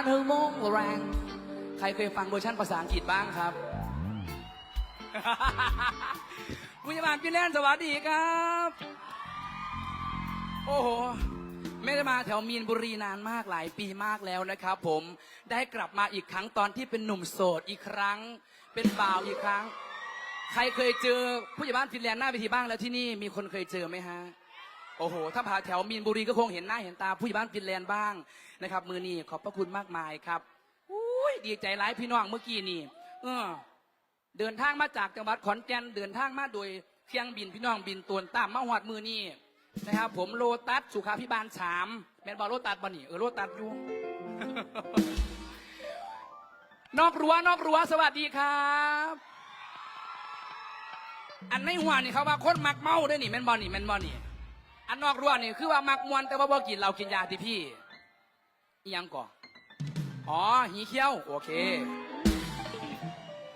ฮันเฮอร์โมงแรงใครเคยฟังเวอร์ชันภาษาอังกฤษบ้างครับผู้ใหญ่บ้านพี่แลนสวัสดีครับ โอ้โห ไม่ได้มาแถวมีนบุรีนานมากหลายปีมากแล้วนะครับ ผมได้กลับมาอีกครั้งตอนที่เป็นหนุ่มโสดอีกครั้ง เป็นบ่าวอีกครั้ง ใครเคยเจอผู้ใหญ่บ้านฟินแลนด์หน้าเวทีบ้างแล้วที่นี่มีคนเคยเจอไหมฮะ โอ้โห ถ้าพาแถวมีนบุรีก็คงเห็นหน้าเห็นตาผู้ใหญ่บ้านฟินแลนด์บ้างนะครับมือนี้ขอบพระคุณมากมายครับอุ้ยดีใจร้ายพี่น้องเมื่อกี้นี่เออเดินทางมาจากจังหวัดขอนแก่นเดินทางมาโดยเครื่องบินพี่น้องบินตวนตามมาหอดมือนี่นะครับผมโลตัสสุขาพิบาลสามแมนบอลโลตัสบอนี่เออโลตัสอยู่นอกรั้วนอกรั้วสวัสดีครับ อันในหัวนี่เขาว่าคนมักเมาด้วยนี่แมนบอนี่แมนบอนี่ อันนอกรั้วนี่คือว่ามักมวนแต่ว่าบ่กินเรากินยาที่พี่อียังก่ออ๋อหีเขี้ยวโอเค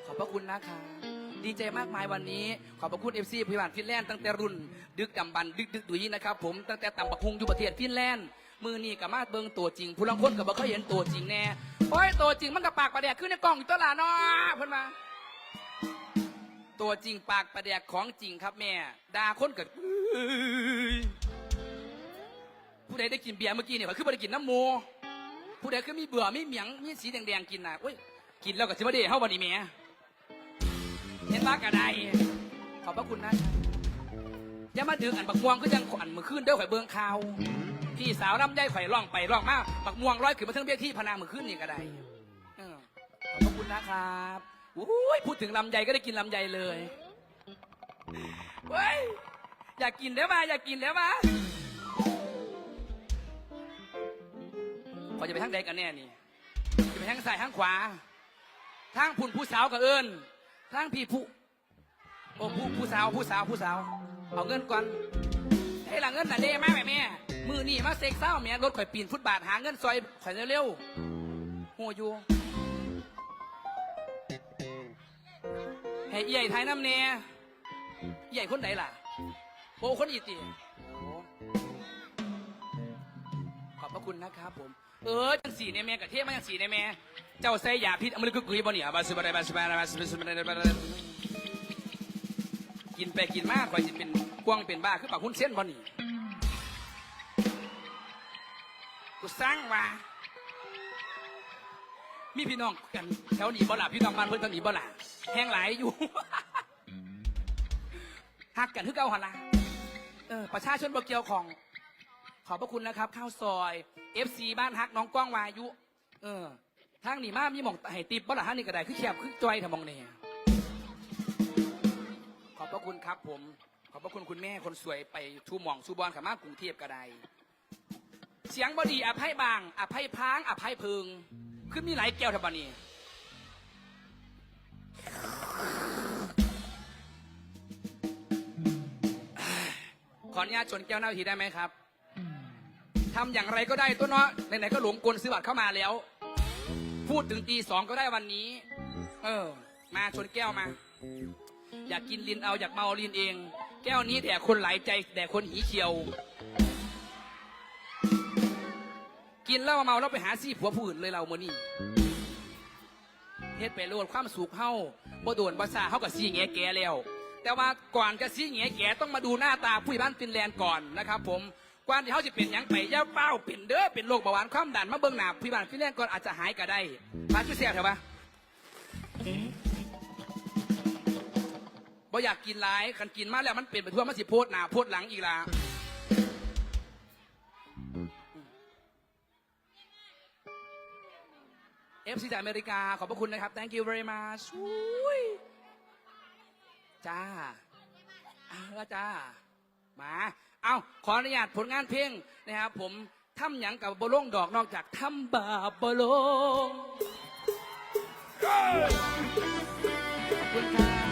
ขอบพระคุณนะคะดีใจมากมายวันนี้ ขอบพระคุณเอฟซีพิบันฟินแลนด์ตั้งแต่รุ่น ดึกดำบันดึกดึกดุยนะครับผมตั้งแต่ต่ำบักฮุงอยู่ประเทศฟินแลนด์มือนี่กับมาเบิงตัวจริง ผู้ลังคนกับบ่เคยเห็นตัวจริงแน่โอ้ยตัวจริงมันกับปากประแดกขึ้นในกล่องอยู่ตวลาดเนาะเพิ่นมา ตัวจริงปากประแดกของจริงครับแม่ด่าคนเกับผู้ใดได้กินเบียร์เมื่อกี้เนี่ยคือบ่ได้กินน้ำหมูผู้ใดคือมีเบื่อมีเหมียงมีสีแดงๆกินน่ะโอ้ยกินแล้วก็สิบ่ได้เฮาบ่นี่แหมเห็นว่ากระไดขอบพระคุณนะครับอย่ามาดึงอันบักม่วงก็ยังขวัญมือขึ้นเด้อข่อยเบืองข่าวพี่สาวรำไยข่อยร่องไปร่องมาบักม่วงร้อยขึ้นมาทั้งเบี้ยที่พนามือขึ้นนี่กะไดขอบพระคุณนะครับอุ้ยพูดถึงลำไยก็ได้กินลำไยเลยเว้ยอยากกินแล้วมาอยากกินแล้วมา พอจะไปทางใดกันแน่นี่จะไปทางซ้ายทางขวาทางพุ่นผู้สาวกับเอิญทางพี่ผู้โอ้ผู้ผู้สาวผู้สาวผู้สาว เอาเงินก่อนให้หลังเงินน่ะเด้มากแม่แม่มือนี่มาเซ็กเศร้าแม่รถข่อยปีนฟุตบาทหาเงินซอยข่อยเร็วๆโหอยู่ให้ใหญ่ไทยน้ำเน่ใหญ่คนไหนล่ะโอ้คนอีตี คุณนะครับผม เออจังสีเนี่ยแม่กับเทพมาจังสีเนี่ยแม่เจ้าใส่ยาพิษอมริกากุยบ่เนี่ยบาสบาบาสบาบาสบาสบาบากินไปกินมากกว่าจะเป็นกวางเป็นบ้าคือปากหุ้นเส้นบ่นี่กูสร้างว่ามีพี่น้องกันแถวหนีบ่หล่ะพี่น้องบ้านเพิ่อนแถวนี้บ่หล่ะแห้งหลายอยู่หักกันคือเก่าหันละเออประชาชนบ่เกี่ยวของ ขอบพระคุณนะครับ ข้าวซอย FC บ้านฮักน้องกว้างวายุ เออทางนี่มามีหมองให้ติบบ่ล่ะฮะนี่ก็ได้คือแคบคือจอยทำมองเนี่ยขอบพระคุณครับผม ขอบพระคุณคุณแม่คนสวยไปชูหมองชูบอลขามากรุงเทพก็ได้เสียงบดีอภัยบาง อภัยพาง อภัยพึงคือมีหลายแก้วทบานี่ขออนุญาตชนแก้วหน้าทีได้ไหมครับ ทำอย่างไรก็ได้ตัวเนาะไหนๆก็หลงกลซื้อบัตรเข้ามาแล้ว พูดถึงตีสองก็ได้วันนี้ เออ มาชนแก้วมา อยากกินลินเอาอยากเมาลินเอง แก้วนี้แต่คนหลายใจแต่คนหีเขียว กินแล้วเมาแล้วไปหาซี่ผัวผู้อื่นเลยเราเมื่อนี้เฮ็ดไปโลดความสุขเฮาบ่โดนภาษาเฮากับซี่แงแกแล้ว แต่ว่าก่อนจะซี่แงแกต้องมาดูหน้าตาผู้ใหญ่บ้านฟินแลนด์ก่อนนะครับผม ก่อนที่เขาจะเป็นหยังไปอย่าเป้าเป็นเด้อเป็นโรคเบาหวานความดันมาเบิ่งหนาผู้ใหญ่บานฟินแนด์ก่อนอาจจะหายก็ได้พาชื่อเสียเถอะปะบ่อยากกินหลายคันกินมาแล้วมันเป็นไปทั่วมันสิโพดหนาโพดหลังอีกละเอฟซีจากอเมริกา ขอบพระคุณนะครับ thank you very much อุ้ยจ้าเอาละจ้า มา เอาขออนุญาตผลงานเพลงนะครับผมทำหยังกับบโลงดอกนอกจากทำบาปบลงขอบคุณครับ